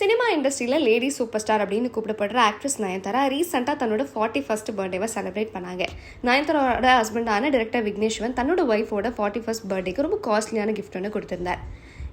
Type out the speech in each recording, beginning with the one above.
Cinema இண்டஸ்ட்ரியில் lady super star அப்படின்னு கூப்பிடப்படுற actress Nayanthara ரீசெண்டாக தன்னோட ஃபார்ட்டி ஃபர்ஸ்ட் பர்த்டேவை செலிப்ரேட் பண்ணாங்க. நயன்தாரோட ஹஸ்பண்டான டிரெக்டர் விக்னேஷ்வன் தன்னோட ஒய்ஃபோட ஃபார்ட்டி ஃபர்ஸ்ட் பர்த்டேக்கு ரொம்ப காஸ்ட்லியான கிஃப்ட் ஒன்று கொடுத்துருந்தார்.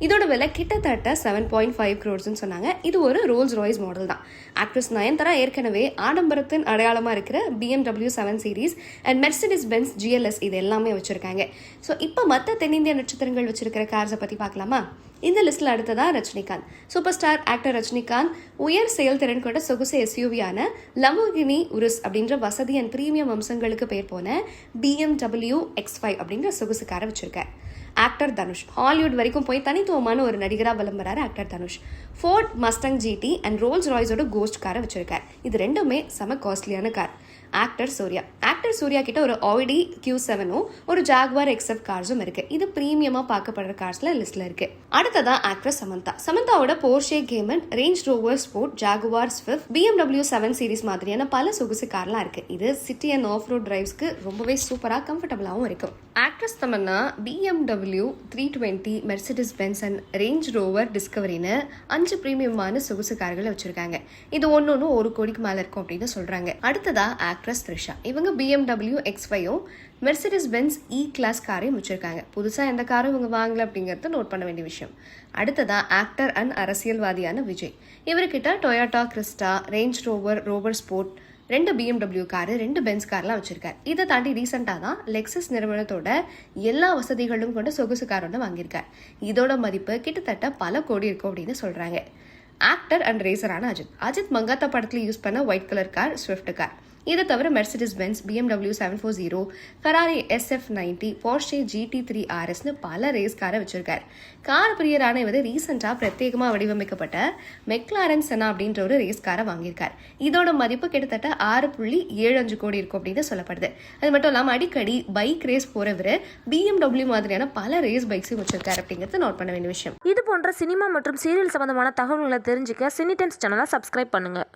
இதோட விலை கிட்டத்தட்ட செவன் பாயிண்ட் ஃபைவ் க்ரோர்ஸ்னு சொன்னாங்க. இது ஒரு ரோல்ஸ் ராய்ஸ் மாடல் தான். ஆக்ட்ரஸ் நயன்தாரா ஏற்கனவே ஆடம்பரத்தின் அடையாளமாக இருக்கிற BMW seven series and Mercedes Benz GLS இது எல்லாமே வச்சுருக்காங்க. ஸோ இப்போ மற்ற தென்னிந்திய நட்சத்திரங்கள் வச்சுருக்கிற கார்ஸை பற்றி பார்க்கலாமா? இந்த லிஸ்ட்டில் அடுத்ததா Rajinikanth. Super star actor Rajinikanth உயர் செயல்திறன் கொண்ட சொகுசு எஸ்யூவியான லம்போகினி உருஸ் அப்படின்ற வசதி அண்ட் பிரீமியம் அம்சங்களுக்கு பேர் போன பிஎம்டபிள்யூ எக்ஸ் ஃபைவ் அப்படிங்கிற சொகுசு காரை வச்சிருக்கார். ஆக்டர் தனுஷ். ஹாலிவுட் வரைக்கும் போய் தனித்துவமான ஒரு நடிகராக விளம்புறாரு actor Dhanush. Ford Mustang GT and Rolls ராய்ஸோட Ghost காரை வச்சிருக்கார். இது ரெண்டுமே செம காஸ்ட்லியான car actor Suriya. Actor Suriya கிட்ட ஒரு ஆய்டி கியூ செவனும் ஒரு ஜாக்வார் எக்ஸப் கார்ஸும் இருக்கு. இது பிரீமியமாக பார்க்கப்படுற கார்ஸ்ல லிஸ்ட்ல இருக்கு. அடுத்ததான் actress Samantha. சமந்தாவோட Porsche Cayman Range Rover Sport Jaguar Swift BMW seven series மாதிரியான பல சொகுசு கார்லாம் இருக்கு. இது சிட்டி அண்ட் ஆஃப் ரோட் டிரைவ்ஸ்க்கு ரொம்பவே சூப்பராக கம்ஃபர்டபுளாகவும் இருக்கும். Actress Tamannaah BMW three twenty Mercedes Benz and Range Rover டிஸ்கவரின்னு அஞ்சு பிரீமியமான சொகுசு கார்களை வச்சிருக்காங்க. இது ஒன்று ஒன்று ஒரு கோடிக்கு மேலே இருக்கும் அப்படின்னு சொல்றாங்க. அடுத்ததா ஆக்ட்ரஸ் த்ரிஷா. இவங்க பிஎம்டபிள்யூ எக்ஸ் ஃபைவும் மெர்சிடிஸ் பென்ஸ் இ கிளாஸ் காரையும் வச்சிருக்காங்க. புதுசாக எந்த காரும் இவங்க வாங்கல அப்படிங்கிறத நோட் பண்ண வேண்டிய விஷயம். அடுத்ததா ஆக்டர் அண்ட் அரசியல்வாதியான விஜய். இவர்கிட்ட Toyota Crysta Range Rover Rover Sport ரெண்டு பிஎம்டபிள்யூ காரு ரெண்டு பென்ஸ் கார்லாம் வச்சிருக்கார். இதை தாண்டி ரீசெண்டாக தான் லெக்ஸஸ் நிறுவனத்தோட எல்லா வசதிகளும் கொண்ட சொகுசு கார் ஒன்று வாங்கியிருக்கார். இதோட மதிப்பு கிட்டத்தட்ட பல கோடி இருக்கும் அப்படின்னு சொல்றாங்க. ஆக்டர் அண்ட் ரேசரான அஜித். அஜித் மங்காத்தா படத்தில் யூஸ் பண்ண white colour car Swift car இதை தவிர Mercedes Benz BMW seven four zero Ferrari SF ninety Porsche GT three ஆர்எஸ்னு பல ரேஸ் காரை வச்சிருக்காரு. கார் பிரியரான இவர் ரீசெண்டாக பிரத்யேகமாக வடிவமைக்கப்பட்ட மெக்லாரன் செனா அப்படின்ற ஒரு ரேஸ் காரை வாங்கியிருக்கார். இதோட மதிப்பு கிட்டத்தட்ட ஆறு புள்ளி ஏழு அஞ்சு கோடி இருக்கும் அப்படின்னு சொல்லப்படுது. அது மட்டும் இல்லாமல் அடிக்கடி பைக் ரேஸ் போறவர் பிஎம்டபிள்யூ மாதிரியான பல ரேஸ் பைக்ஸையும் வச்சிருக்காரு அப்படிங்கிறது நோட் பண்ண வேண்டிய விஷயம். இது போன்ற சினிமா மற்றும் சீரியல் சம்பந்தமான தகவல்களை தெரிஞ்சுக்க சினி டைம்ஸ் சேனலை சப்ஸ்கிரைப் பண்ணுங்கள்